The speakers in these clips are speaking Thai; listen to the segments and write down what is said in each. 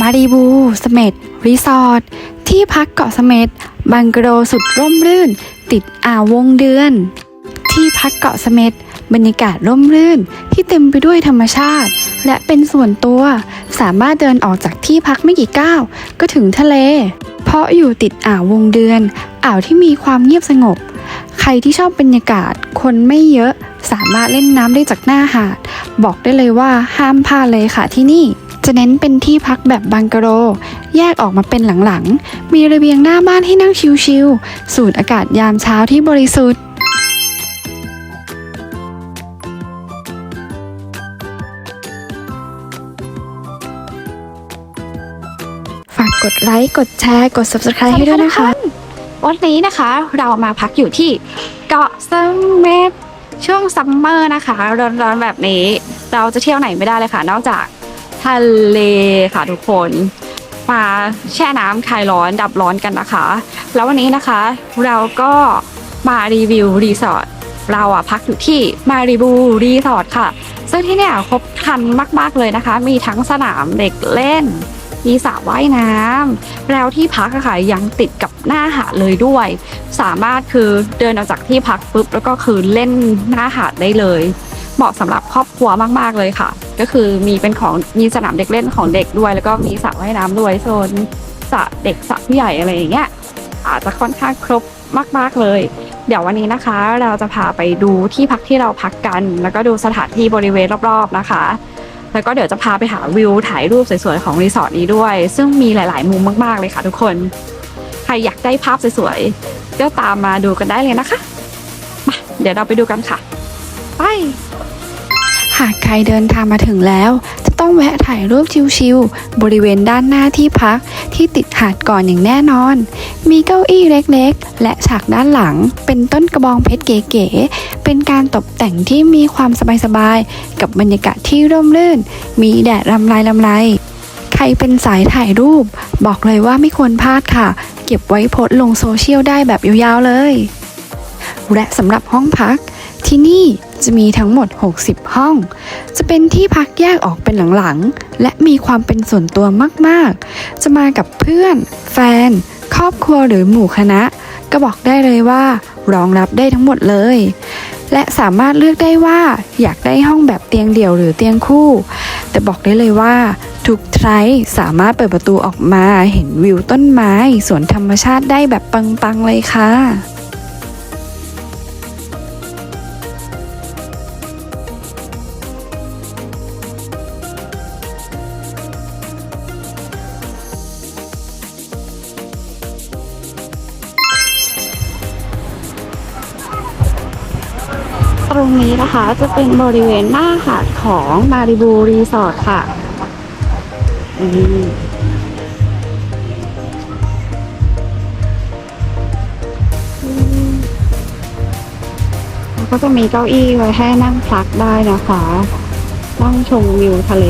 มารีบูสเม็ดรีสอร์ทที่พักเกาะสเม็ดบังกะโรสุดร่มรื่น ติดอ่าววงเดือน ที่พักเกาะสเม็ดบรรยากาศร่มรื่นที่เต็มไปด้วยธรรมชาติ และเป็นส่วนตัว สามารถเดินออกจากที่พักไม่กี่ก้าวก็ถึงทะเล เพราะอยู่ติดอ่าววงเดือน อ่าวที่มีความเงียบสงบ ใครที่ชอบบรรยากาศคนไม่เยอะ สามารถเล่นน้ำได้จากหน้าหาด บอกได้เลยว่าห้ามพลาดเลยค่ะที่นี่ จะเน้นเป็นที่พักแบบบังกะโร แยกออกมาเป็นหลังๆ มีระเบียงหน้าบ้านให้นั่งชิลๆ สูดอากาศยามเช้าที่บริสุทธิ์ ฝากกดไลค์ กดแชร์ กด subscribe ให้ด้วยนะคะ วันนี้นะคะเรามาพักอยู่ที่เกาะเสม็ดช่วงซัมเมอร์นะคะ ร้อนๆแบบนี้ เราจะเที่ยวไหนไม่ได้เลยค่ะ นอกจาก ทะเลค่ะทุกคน มาแช่น้ำคลายร้อนดับร้อนกันนะคะ แล้ววันนี้นะคะเราก็มารีวิวรีสอร์ทเราอะพักอยู่ที่มารีบูรีสอร์ทค่ะ ซึ่งที่เนี่ยครบครันมาก ๆ เลยนะคะ มีทั้งสนามเด็กเล่น มีสระว่ายน้ำแล้วที่พักอะค่ะยังติดกับหน้าหาดเลยด้วย สามารถคือเดินออกจากที่พักปุ๊บแล้วก็คือเล่นหน้าหาดได้เลย เหมาะสำหรับครอบครัวมาก ๆ เลยค่ะ ก็คือมีเป็นของมีสนามเด็กเล่นของเด็กด้วย แล้วก็มีสระว่ายน้ำด้วยโซนสระเด็กสระผู้ใหญ่อะไรอย่างเงี้ยอาจจะค่อนข้างครบมาก ๆ เลย เดี๋ยววันนี้นะคะ เราจะพาไปดูที่พักที่เราพักกัน แล้วก็ดูสถานที่บริเวณรอบๆนะคะ แล้วก็เดี๋ยวจะพาไปหาวิวถ่ายรูปสวยๆของรีสอร์ทนี้ด้วย ซึ่งมีหลาย ๆ มุมมาก ๆ เลยค่ะ ทุกคน ใครอยากได้ภาพสวยๆก็ตามมาดูกันได้เลยนะคะมาเดี๋ยวเราไปดูกันค่ะ ไป หากใครเดินทางมาถึงแล้ว จะต้องแวะถ่ายรูปชิลๆบริเวณด้านหน้าที่พักที่ติดหาดก่อนอย่างแน่นอน มีเก้าอี้เล็กๆ และฉากด้านหลัง เป็นต้นกระบองเพชรเก๋ๆ เป็นการตกแต่งที่มีความสบายๆ กับบรรยากาศที่ร่มรื่น มีแดดรำไรลำไรใครเป็นสายถ่ายรูป บอกเลยว่าไม่ควรพลาดค่ะ เก็บไว้โพสลงโซเชียลได้แบบยาวๆเลย และสำหรับห้องพักที่นี่ จะมีทั้งหมด 60 ห้อง จะเป็นที่พักแยกออกเป็นหลังๆ และมีความเป็นส่วนตัวมากๆ จะมากับเพื่อน แฟน ครอบครัวหรือหมู่คณะ ก็บอกได้เลยว่ารองรับได้ทั้งหมดเลย และสามารถเลือกได้ว่าอยากได้ห้องแบบเตียงเดี่ยวหรือเตียงคู่ แต่บอกได้เลยว่าทุกไทรสามารถเปิดประตูออกมาเห็นวิวต้นไม้สวนธรรมชาติได้แบบปังๆเลยค่ะ นะคะจะเป็นบริเวณหน้าหาดของมาริบูรีสอร์ทค่ะอืมแล้วก็จะมีเก้าอี้ไว้ให้นั่งพักได้นะคะนั่งชมวิวทะเล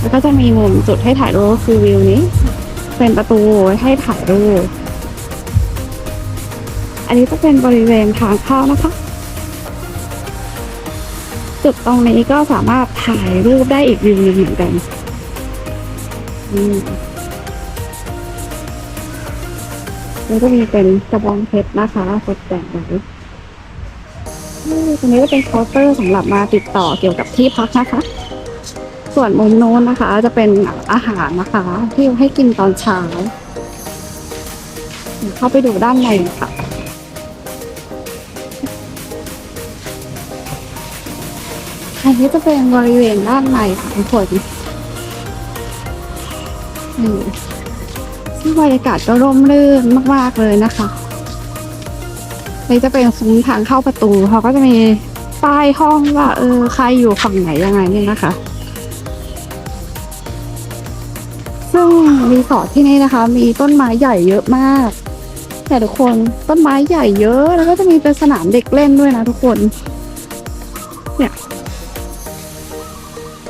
แล้วก็จะมีมุมจุดให้ถ่ายรูปคือวิวนี้ เป็นประตูไว้ให้ถ่ายรูป อันนี้จะเป็นบริเวณทางเข้านะคะ จุดตรงนี้ก็สามารถถ่ายรูปได้อีกวิวหนึ่งเหมือนกันอืมแล้ก็มีเป็นกระบองเพชรนะคะตกแต่งไว้นี่ตรงนี้ก็เป็นเคาน์เตอร์สำหรับมาติดต่อเกี่ยวกับที่พักนะคะ ส่วนมุมโน้นนะคะ จะเป็นอาหารนะคะ ที่ให้กินตอนเช้าเดี๋ยวเข้าไปดูด้านในค่ะ อันนี้จะเป็นบริเวณด้านในค่ะทุกคนนี่ซึ่งบรรยากาศก็ร่มรื่นมาก ๆ เลยนะคะนี่จะเป็นซุ้มทางเข้าประตูเขาก็จะมีป้ายห้องว่าเออใครอยู่ฝั่งไหนยังไงเนี่ยนะคะ ซึ่งรีสอร์ทที่นี่นะคะ มีต้นไม้ใหญ่เยอะมาก แต่ทุกคนต้นไม้ใหญ่เยอะ แล้วก็จะมีเป็นสนามเด็กเล่นด้วยนะทุกคน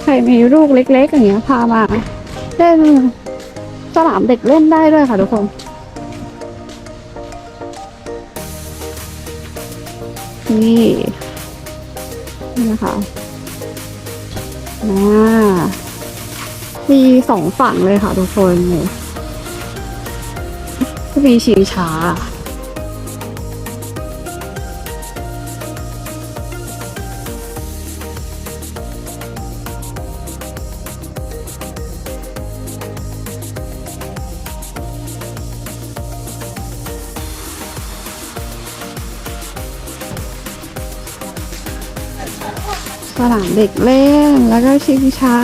ใครมีลูกเล็ก ๆ อย่างเงี้ยพามาเล่นสนามเด็กเล่นได้ด้วยค่ะทุกคนนี่นี่นะคะอ่ามีสองฝั่งเลยค่ะทุกคนก็มีชิงช้า สนามเด็กเล่น แล้วก็ชิงช้า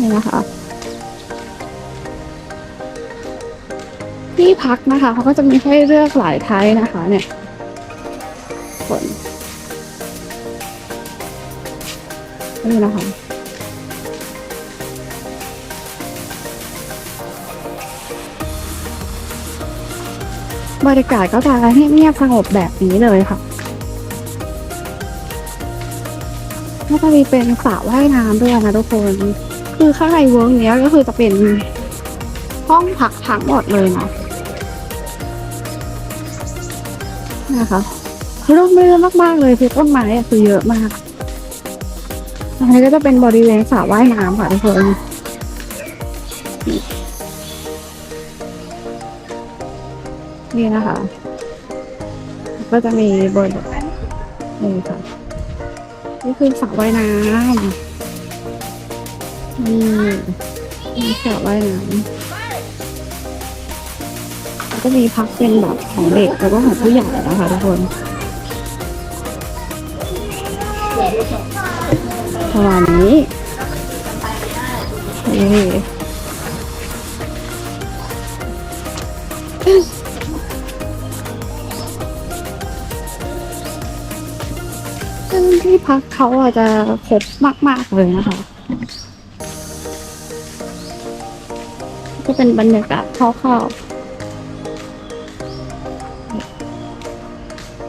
นี่นะคะ ที่พักนะคะเขาก็จะมีให้เลือกหลายไทยนะคะเนี่ยฝนนี่นะคะบรรยากาศก็จะเงียบสงบแบบนี้เลยค่ะ ก็จะมีเป็นสระว่ายน้ำด้วยนะทุกคน คือข้างในเวิร์กเนี้ยก็คือจะเป็นห้องพักทั้งหมดเลยนะนะคะร่มรื่นมากๆเลยคือต้นไม้อะคือเยอะมากอันนี้ก็จะเป็นบริเวณสระว่ายน้ำค่ะทุกคนนี่นะคะ ก็จะมีบนนี่ค่ะ นี่คือสระว่ายน้ำนี่นี่สระว่ายน้ำแล้วก็มีพักเป็นแบบของเด็กแล้วก็ของผู้ใหญ่นะคะทุกคนประมาณนี้นี่ พักเขาอาจจะครบมากๆเลยนะคะ ก็เป็นบรรยากาศคร่าวๆ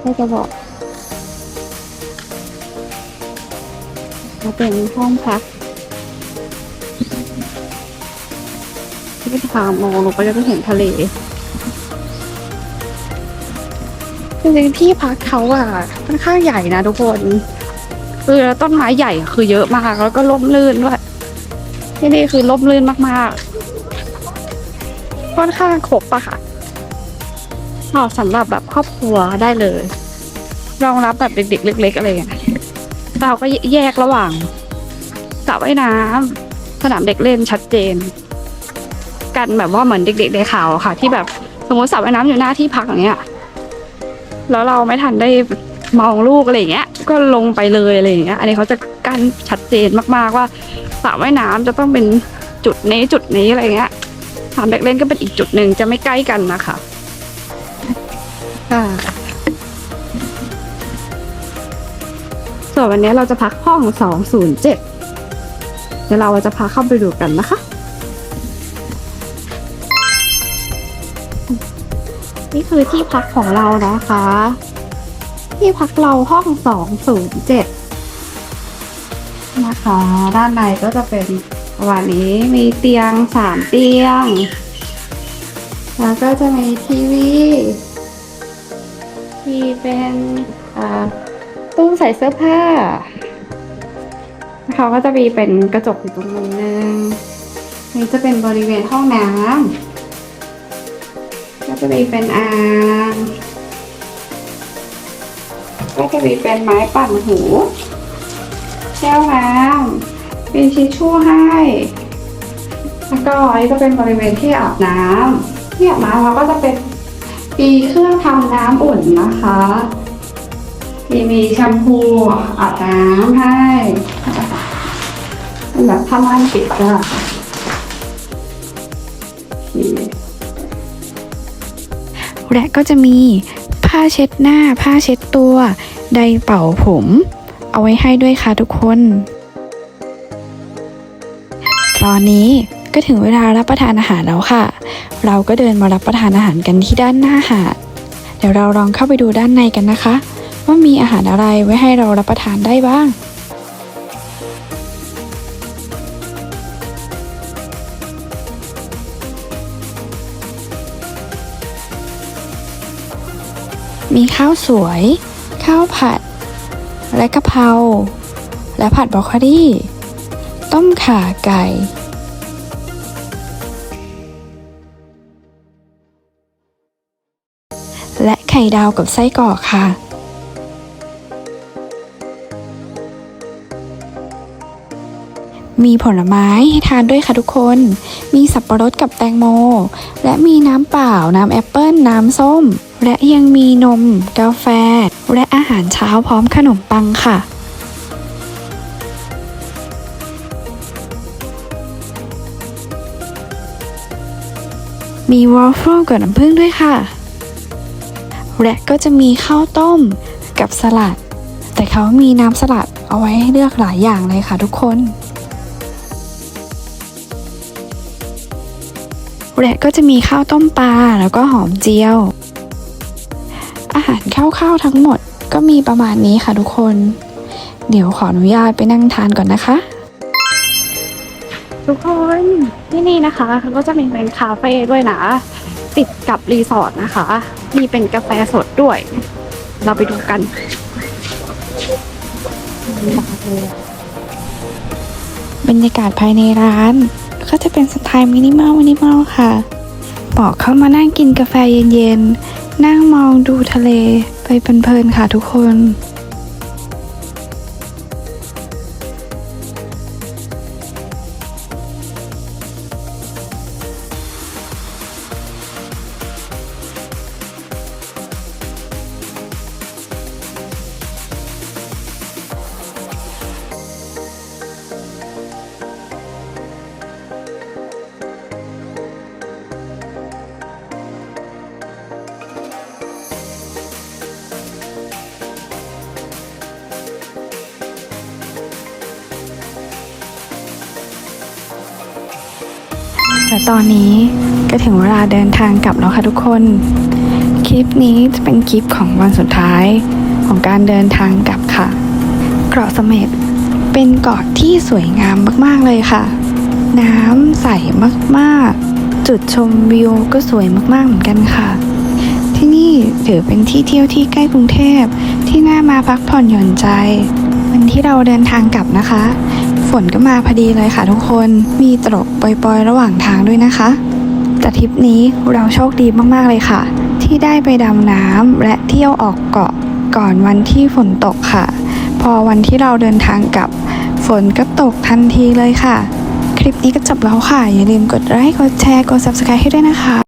ก็จะบอกว่าเป็นห้องพักที่ทางมองลงไปก็จะเห็นทะเลจริงๆที่พักเขาอะค่อนข้างใหญ่นะทุกคน คือต้นไม้ใหญ่คือเยอะมากแล้วก็ร่มรื่นด้วยที่นี่คือร่มรื่นมากๆ ค่อนข้างครบปะค่ะเหมาะสำหรับแบบครอบครัวได้เลยรองรับแบบเด็กๆ เล็ก ๆ อะไรอย่างเงี้ยเราก็แยกระหว่างสระว่ายน้ำสนามเด็กเล่นชัดเจน กันแบบว่าเหมือนเด็กๆในข่าวค่ะ ที่แบบสมมติสระว่ายน้ำอยู่หน้าที่พักอย่างเงี้ยแล้วเราไม่ทันได้มองลูกอะไรอย่างเงี้ย ก็ลงไปเลยอะไรอย่างเงี้ย อันนี้เขาจะกั้นชัดเจนมากๆว่าสระว่ายน้ำจะต้องเป็นจุดนี้จุดนี้อะไรเงี้ยสามเด็กเล่นก็เป็นอีกจุดหนึ่งจะไม่ใกล้กันนะคะค่ะส่วนวันนี้เราจะพักห้อง 207 เดี๋ยวเราจะพาเข้าไปดูกันนะคะ นี่คือที่พักของเรานะคะ ที่พักเราห้อง 207 นะคะ ด้านในก็จะเป็นประมาณนี้มีเตียง 3 เตียง แล้วก็จะมีทีวีที่เป็นตู้ใส่เสื้อผ้าเขาก็จะมีเป็นกระจกอยู่ตรงมุมนึงนี่จะเป็นบริเวณห้องน้ำก็จะมีเป็นอ่าง ก็จะมีเป็นไม้ปั่นหูแก้วน้ำมีทิชชู่ให้ แล้วก็อันนี้ก็เป็นบริเวณที่อาบน้ำที่อาบน้ำเราก็จะเป็นมีเครื่องทำน้ำอุ่นนะคะมีมีแชมพูอาบน้ำให้เป็นแบบผ้าม่านปิดก็โอเคและก็จะมี ผ้าเช็ดหน้า ผ้าเช็ดตัว ไดเป่าผม เอาไว้ให้ด้วยค่ะทุกคน ตอนนี้ก็ถึงเวลารับประทานอาหารแล้วค่ะ เราก็เดินมารับประทานอาหารกันที่ด้านหน้าหาด เดี๋ยวเราลองเข้าไปดูด้านในกันนะคะ ว่ามีอาหารอะไรไว้ให้เรารับประทานได้บ้าง มีข้าวสวย ข้าวผัด และกะเพรา และผัดบรอกโคลีต้มข่าไก่และไข่ดาวกับไส้กรอกค่ะ มีผลไม้ให้ทานด้วยค่ะทุกคน มีสับปะรดกับแตงโม และมีน้ำเปล่า น้ำแอปเปิ้ล น้ำส้ม และยังมีนม กาแฟ และอาหารเช้าพร้อมขนมปังค่ะมีวอฟเฟิลกับน้ำผึ้งด้วยค่ะ และก็จะมีข้าวต้มกับสลัด แต่เขามีน้ำสลัดเอาไว้ให้เลือกหลายอย่างเลยค่ะทุกคน และก็จะมีข้าวต้มปลาแล้วก็หอมเจียว อาหารข้าวๆทั้งหมดก็มีประมาณนี้ค่ะทุกคน เดี๋ยวขออนุญาตไปนั่งทานก่อนนะคะ ทุกคนที่นี่นะคะเขาก็จะมีเป็นคาเฟ่ด้วยนะ ติดกับรีสอร์ทนะคะ มีเป็นกาแฟสดด้วย เราไปดูกันบรรยากาศภายในร้าน ก็จะเป็นสไตล์มินิมอลมินิมอลค่ะบอกเข้ามานั่งกินกาแฟเย็นๆ นั่งมองดูทะเลไปเพลินๆค่ะทุกคน แต่ตอนนี้ก็ถึงเวลาเดินทางกลับแล้วค่ะทุกคน คลิปนี้จะเป็นคลิปของวันสุดท้ายของการเดินทางกลับค่ะ เกาะเสม็ดเป็นเกาะที่สวยงามมากๆเลยค่ะ น้ำใสมากๆ จุดชมวิวก็สวยมากๆเหมือนกันค่ะ ที่นี่ถือเป็นที่เที่ยวที่ใกล้กรุงเทพที่น่ามาพักผ่อนหย่อนใจ วันที่เราเดินทางกลับนะคะ ฝนก็มาพอดีเลยค่ะทุกคน มีตกปล่อยๆ ระหว่างทางด้วยนะคะ แต่ทริปนี้เราโชคดีมากๆเลยค่ะ ที่ได้ไปดำน้ำและเที่ยวออกเกาะก่อนวันที่ฝนตกค่ะ พอวันที่เราเดินทางกลับ ฝนก็ตกทันทีเลยค่ะ คลิปนี้ก็จบแล้วค่ะ อย่าลืมกดไลค์กดแชร์กด subscribe ให้ด้วยนะคะ